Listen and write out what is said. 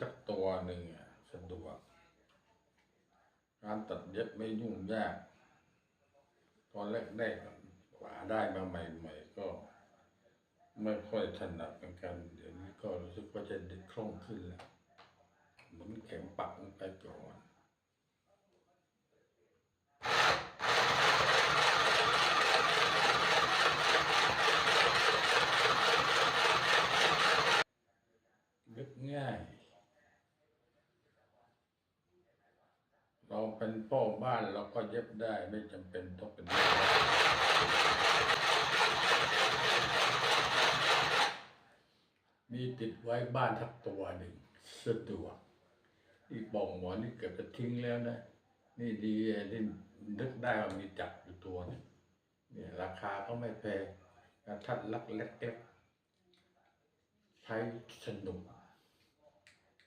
สักตัวหนึ่งสะดวก การตัดเย็บไม่ยุ่งยาก ตอนแรกได้กว่าได้มาใหม่ ๆ ก็ไม่ค่อยถนัดเหมือนกัน เดี๋ยวนี้ก็รู้สึกว่าจะดึกคล่องขึ้นแล้วเหมือนเข็มปักลงไปก่อนนึกง่าย เราเป็นพ่อบ้านเราก็เย็บได้ไม่จำเป็นต้องเป็นมีติดไว้บ้านทักตัวหนึ่งสะดวกอีกปองหมอนนี่เกือบจะทิ้งแล้วนะ นี่ดีที่นึกได้ว่ามีจับอยู่ตัวนึงเนี่ยราคาก็ไม่แพงกระทัดลักเล็กๆใช้สนุก